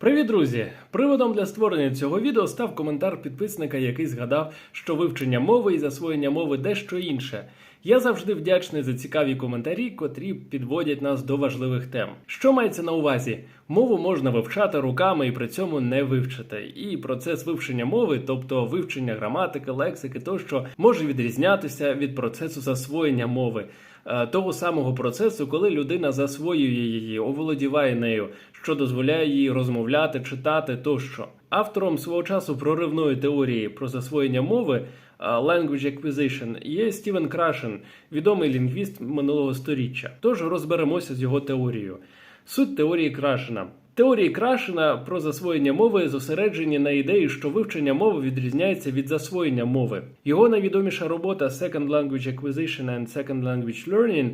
Привіт, друзі! Приводом для створення цього відео став коментар підписника, який згадав, що вивчення мови і засвоєння мови дещо інше. Я завжди вдячний за цікаві коментарі, котрі підводять нас до важливих тем. Що мається на увазі? Мову можна вивчати руками і при цьому не вивчити. І процес вивчення мови, тобто вивчення граматики, лексики тощо, може відрізнятися від процесу засвоєння мови. Е, Того самого процесу, коли людина засвоює її, оволодіває нею, що дозволяє їй розмовляти, читати тощо. Автором свого часу проривної теорії про засвоєння мови е, Language Acquisition є Стівен Крашен, відомий лінгвіст минулого сторіччя. Тож розберемося з його теорією. Суть теорії Крашена. Теорії Крашена про засвоєння мови зосереджені на ідеї, що вивчення мови відрізняється від засвоєння мови. Його найвідоміша робота Second Language Acquisition and Second Language Learning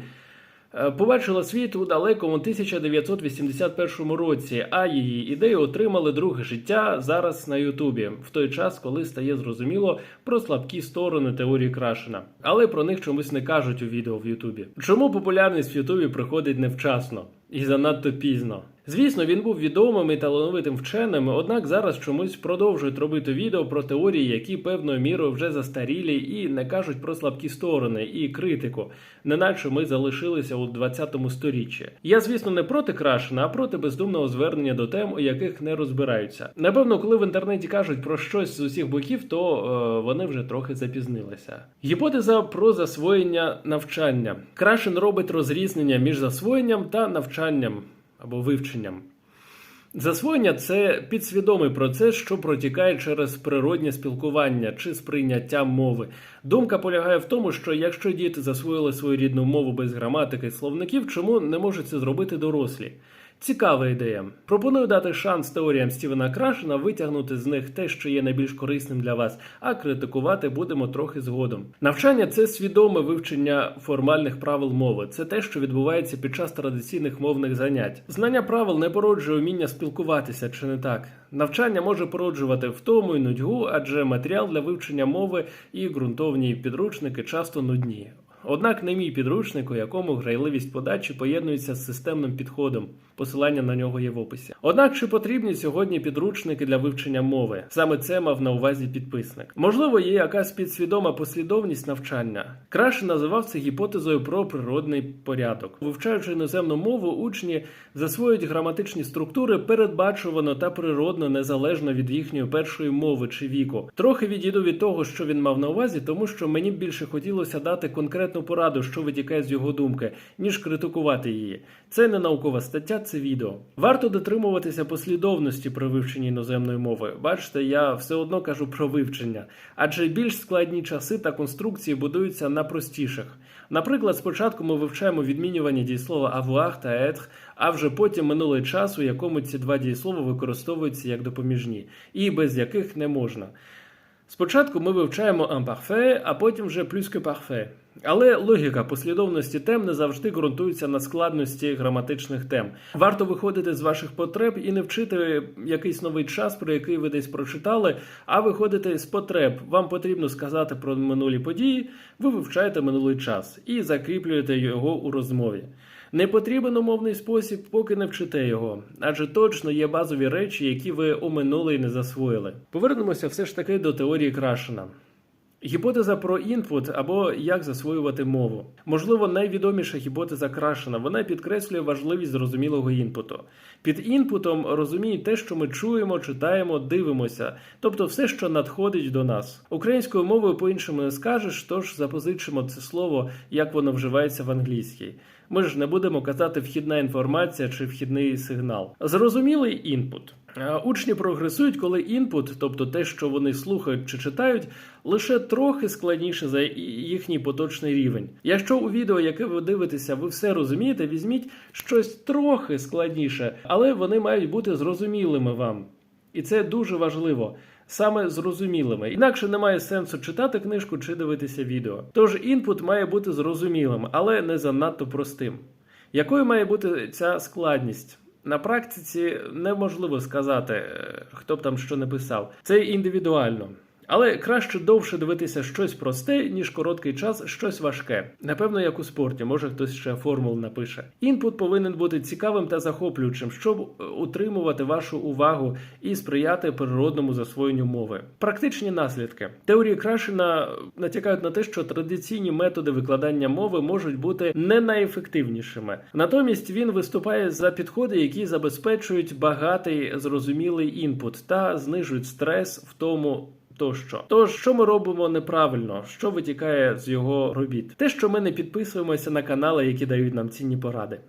е, побачила світ у далекому 1981 році, а її ідеї отримали друге життя зараз на Ютубі, в той час, коли стає зрозуміло про слабкі сторони теорії Крашена. Але про них чомусь не кажуть у відео в Ютубі. Чому популярність в Ютубі приходить невчасно і занадто пізно? Звісно, він був відомим і талановитим вченим, однак зараз чомусь продовжують робити відео про теорії, які певною мірою вже застарілі і не кажуть про слабкі сторони і критику, неначе ми залишилися у 20 сторіччі. Я, звісно, не проти Крашена, а проти бездумного звернення до тем, у яких не розбираються. Напевно, коли в інтернеті кажуть про щось з усіх боків, то е, вони вже трохи запізнилися. Гіпотеза про засвоєння навчання. Крашен робить розрізнення між засвоєнням та навчанням або вивченням. Засвоєння це підсвідомий процес, що протікає через природнє спілкування чи сприйняття мови. Думка полягає в тому, що якщо діти засвоїли свою рідну мову без граматики і словників, чому не можуть це зробити дорослі? Цікава ідея. Пропоную дати шанс теоріям Стівена Крашена витягнути з них те, що є найбільш корисним для вас, а критикувати будемо трохи згодом. Навчання це свідоме вивчення формальних правил мови. Це те, що відбувається під час традиційних мовних занять. Знання правил не породжує вміння спілкуватися, чи не так? Навчання може породжувати втому і нудьгу, адже матеріал для вивчення мови і ґрунтовні підручники часто нудні. Однак не мій підручник, у якому грайливість подачі поєднується з системним підходом. Посилання на нього є в описі. Однак чи потрібні сьогодні підручники для вивчення мови? Саме це мав на увазі підписник. Можливо, є якась підсвідома послідовність навчання. Краще називав це гіпотезою про природний порядок. Вивчаючи іноземну мову, учні засвоюють граматичні структури передбачувано та природно незалежно від їхньої першої мови чи віку. Трохи відійду від того, що він мав на увазі, тому що мені більше хотілося дати конкретну пораду, що витікає з його думки, ніж критикувати її. Це не наукова стаття, це відео. Варто дотримуватися послідовності при вивченні іноземної мови. Бачите, я все одно кажу про вивчення, адже більш складні часи та конструкції будуються на простіших. Наприклад, спочатку ми вивчаємо відмінювання дієслова avoir та être, а вже потім минулий час, у якому ці два дієслова використовуються як допоміжні, і без яких не можна. Спочатку ми вивчаємо imparfait, а потім вже que parfait. Але логіка послідовності тем не завжди ґрунтується на складності граматичних тем. Варто виходити з ваших потреб і не вчити якийсь новий час, про який ви десь прочитали, а виходити з потреб. Вам потрібно сказати про минулі події, ви вивчаєте минулий час і закріплюєте його у розмові. Не потрібен умовний спосіб, поки не вчите його, адже точно є базові речі, які ви оминули і не засвоїли. Повернемося все ж таки до теорії Крашена. Гіпотеза про інпут або як засвоювати мову. Можливо, найвідоміша гіпотеза Крашена. Вона підкреслює важливість зрозумілого інпуту. Під інпутом розуміють те, що ми чуємо, читаємо, дивимося, тобто все, що надходить до нас. Українською мовою по-іншому не скажеш, тож запозичимо це слово, як воно вживається в англійській. Ми ж не будемо казати вхідна інформація чи вхідний сигнал. Зрозумілий інпут. Учні прогресують, коли інпут, тобто те, що вони слухають чи читають, лише трохи складніше за їхній поточний рівень. Якщо у відео, яке ви дивитеся, ви все розумієте, візьміть щось трохи складніше, але вони мають бути зрозумілими вам. І це дуже важливо. Саме зрозумілими. Інакше немає сенсу читати книжку чи дивитися відео. Тож інпут має бути зрозумілим, але не занадто простим. Якою має бути ця складність? На практиці неможливо сказати, е, хто б там що не писав. Це індивідуально. Але краще довше дивитися щось просте, ніж короткий час щось важке. Напевно, як у спорті, може хтось ще формул напише. Інпут повинен бути цікавим та захоплюючим, щоб е, утримувати вашу увагу і сприяти природному засвоєнню мови. Практичні наслідки теорії Крашена натякають на те, що традиційні методи викладання мови можуть бути не найефективнішими. Натомість він виступає за підходи, які забезпечують багатий зрозумілий інпут та знижують стрес в тому. Тощо, тож що ми робимо неправильно, що витікає з його робіт? Те, що ми не підписуємося на канали, які дають нам цінні поради.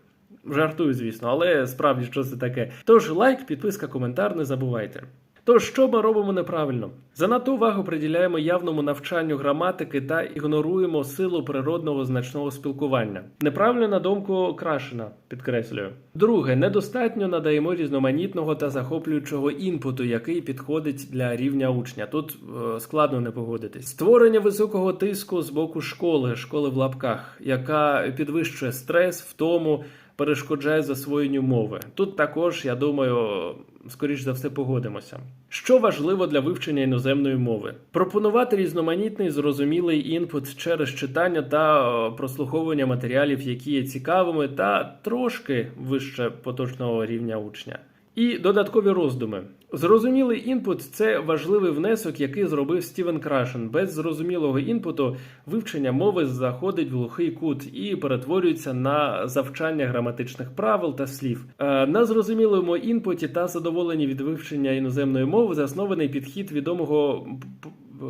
Жартую, звісно, але справді що це таке. Тож лайк, підписка, коментар, не забувайте. Тож, що ми робимо неправильно? Занадто увагу приділяємо явному навчанню граматики та ігноруємо силу природного значного спілкування. Неправильно на думку Крашена, підкреслюю. Друге, недостатньо надаємо різноманітного та захоплюючого інпуту, який підходить для рівня учня. Тут е, складно не погодитись. Створення високого тиску з боку школи, школи в лапках, яка підвищує стрес, втому перешкоджає засвоєнню мови. Тут також, я думаю, скоріш за все погодимося. Що важливо для вивчення іноземної мови? Пропонувати різноманітний зрозумілий інпут через читання та е, прослуховування матеріалів, які є цікавими, та трошки вище поточного рівня учня. І додаткові роздуми. Зрозумілий інпут це важливий внесок, який зробив Стівен Крашен. Без зрозумілого інпуту вивчення мови заходить в глухий кут і перетворюється на завчання граматичних правил та слів. Е, На зрозумілому інпуті та задоволенні від вивчення іноземної мови заснований підхід відомого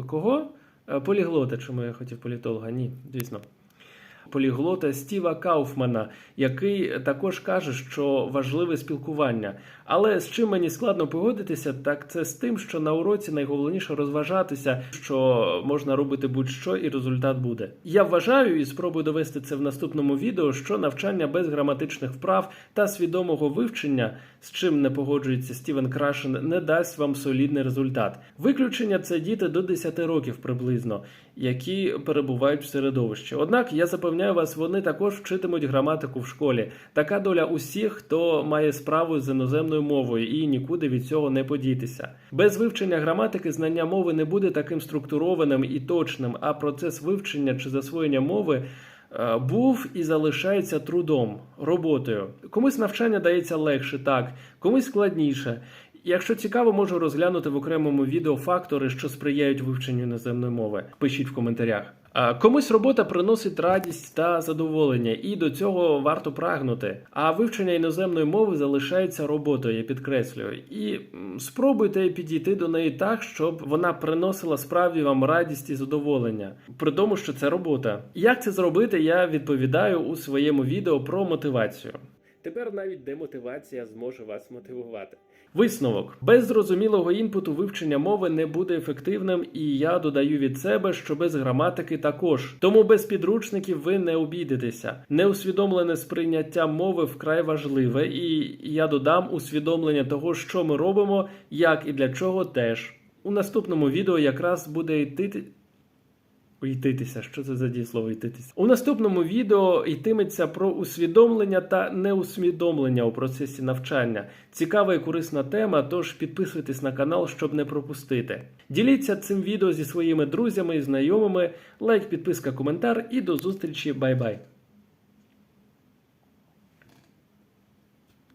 кого? Е, Поліглота, чому я хотів політолога? Ні, звісно поліглота Стіва Кауфмана, який також каже, що важливе спілкування. Але з чим мені складно погодитися, так це з тим, що на уроці найголовніше розважатися, що можна робити будь-що, і результат буде. Я вважаю і спробую довести це в наступному відео, що навчання без граматичних вправ та свідомого вивчення, з чим не погоджується Стівен Крашен, не дасть вам солідний результат. Виключення це діти до 10 років приблизно, які перебувають в середовищі. Однак я запевняю вас, вони також вчитимуть граматику в школі. Така доля усіх, хто має справу з іноземною мовою і нікуди від цього не подітися. Без вивчення граматики знання мови не буде таким структурованим і точним, а процес вивчення чи засвоєння мови. Е, Був і залишається трудом, роботою. Комусь навчання дається легше, так, комусь складніше. Якщо цікаво, можу розглянути в окремому відео фактори, що сприяють вивченню іноземної мови. Пишіть в коментарях. Комусь робота приносить радість та задоволення, і до цього варто прагнути. А вивчення іноземної мови залишається роботою, я підкреслюю. І спробуйте підійти до неї так, щоб вона приносила справді вам радість і задоволення, при тому, що це робота. Як це зробити, я відповідаю у своєму відео про мотивацію. Тепер навіть демотивація зможе вас мотивувати. Висновок без зрозумілого інпуту вивчення мови не буде ефективним, і я додаю від себе, що без граматики також. Тому без підручників ви не обійдетеся. Неусвідомлене сприйняття мови вкрай важливе, і я додам усвідомлення того, що ми робимо, як і для чого теж. У наступному відео якраз буде йти. Йтитися, що це за дієслово йтитися? У наступному відео йтиметься про усвідомлення та неусвідомлення у процесі навчання. Цікава і корисна тема, тож підписуйтесь на канал, щоб не пропустити. Діліться цим відео зі своїми друзями і знайомими. Лайк, підписка, коментар і до зустрічі. Бай-бай!